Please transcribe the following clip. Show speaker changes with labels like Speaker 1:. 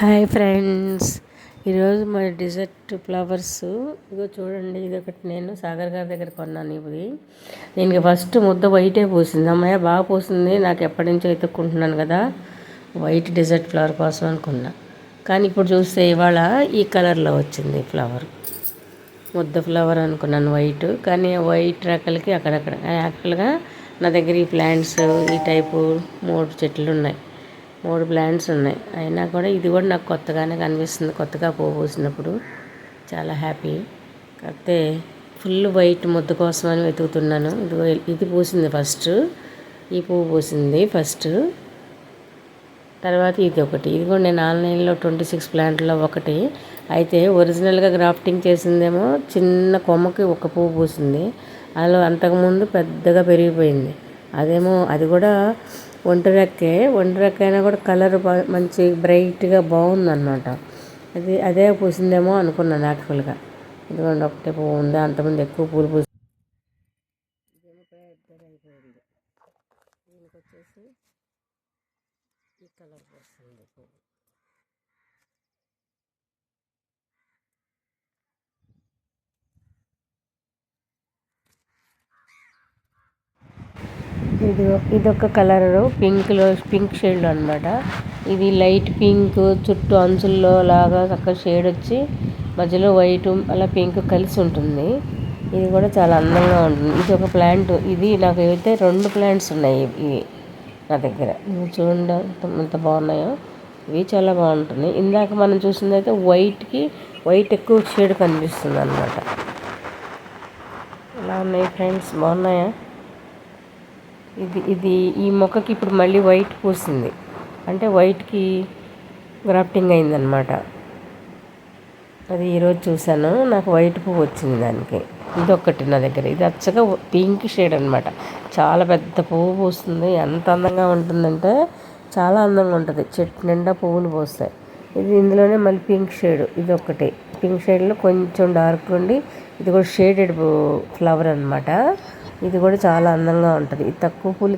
Speaker 1: Hi friends. ఈరోజు మన desert flowers. ఇదిగో చూడండి ఇది ఒకటి నేను సాగర్ గారి దగ్గర కొన్నాను ఇది నేను ఫస్ట్ ముద్ద వైటే పూసింది. అమ్మాయి బాగా పూసింది. నాకు ఎప్పటి నుంచో ఎత్తుక్కుంటున్నాను కదా. వైట్ డిజర్ట్ ఫ్లవర్ కోసం అనుకున్నా. కానీ ఇప్పుడు చూస్తే ఇవాళ ఈ కలర్లో వచ్చింది ఫ్లవర్. ముద్ద ఫ్లవర్ అనుకున్నాను వైట్. కానీ వైట్ రకాలకి అక్కడక్కడ. యాక్చువల్గా నా దగ్గర ఈ ప్లాంట్స్ ఈ టైపు మూడు చెట్లు ఉన్నాయి. మూడు ప్లాంట్స్ ఉన్నాయి. అయినా కూడా ఇది కూడా నాకు కొత్తగానే కనిపిస్తుంది. కొత్తగా పువ్వు పూసినప్పుడు. చాలా హ్యాపీ. కాకపోతే ఫుల్ వైట్ ముద్ద కోసం అని వెతుకుతున్నాను. ఇది ఇది పూసింది ఫస్ట్. ఈ పువ్వు పూసింది ఫస్ట్. తర్వాత ఇది ఒకటి. ఇది కూడా నేను ఆన్లైన్లో ట్వంటీ సిక్స్ ప్లాంట్లో ఒకటి. అయితే ఒరిజినల్గా గ్రాఫ్టింగ్ చేసిందేమో చిన్న కొమ్మకి ఒక పువ్వు పూసింది. అలా అంతకుముందు పెద్దగా పెరిగిపోయింది. అదేమో అది కూడా ఒంటి రెక్కే అయినా కూడా కలర్ మంచి బ్రైట్గా బాగుందన్నమాట అది అదే పూసిందేమో అనుకున్నాను యాక్చువల్గా ఇదిగోండి ఒకటే పువ్వు ఉంది అంతమంది ఎక్కువ పూలు పూసి దీనికి వచ్చేసి ఈ కలర్ పూస్తుంది పువ్వు. ఇది ఇదొక కలర్ పింక్లో పింక్ షేడ్ అనమాట ఇది లైట్ పింక్ చుట్టూ అంచుల్లో లాగా చక్కగా షేడ్ వచ్చి మధ్యలో వైట్ అలా పింక్ కలిసి ఉంటుంది. ఇది కూడా చాలా అందంగా ఉంటుంది. ఇది ఒక ప్లాంట్. ఇది నాకు అయితే రెండు ప్లాంట్స్ ఉన్నాయి ఇవి నా దగ్గర. చూడండి ఎంత బాగున్నాయో. ఇవి చాలా బాగుంటుంది. ఇందాక మనం చూసింది అయితే వైట్కి వైట్ ఎక్కువ షేడ్ కనిపిస్తుంది అనమాట ఇలా ఉన్నాయి ఫ్రెండ్స్? బాగున్నాయా? ఇది ఇది ఈ మొక్కకి ఇప్పుడు మళ్ళీ వైట్ పూసింది. అంటే వైట్కి గ్రాఫ్టింగ్ అయిందనమాట అది ఈరోజు చూశాను నాకు వైట్ పువ్వు వచ్చింది దానికి. ఇది ఒక్కటి నా దగ్గర. ఇది అచ్చగా పింక్ షేడ్ అనమాట చాలా పెద్ద పువ్వు పూస్తుంది. ఎంత అందంగా ఉంటుందంటే చాలా అందంగా ఉంటుంది. చెట్టు నిండా పువ్వులు పూస్తాయి. ఇది ఇందులోనే మళ్ళీ పింక్ షేడ్ ఇది ఒకటి పింక్ షేడ్లో కొంచెం డార్క్ ఉండి ఇది కూడా షేడెడ్ ఫ్లవర్ అనమాట ఇది కూడా చాలా అందంగా ఉంటుంది. ఇది తక్కువ పూలు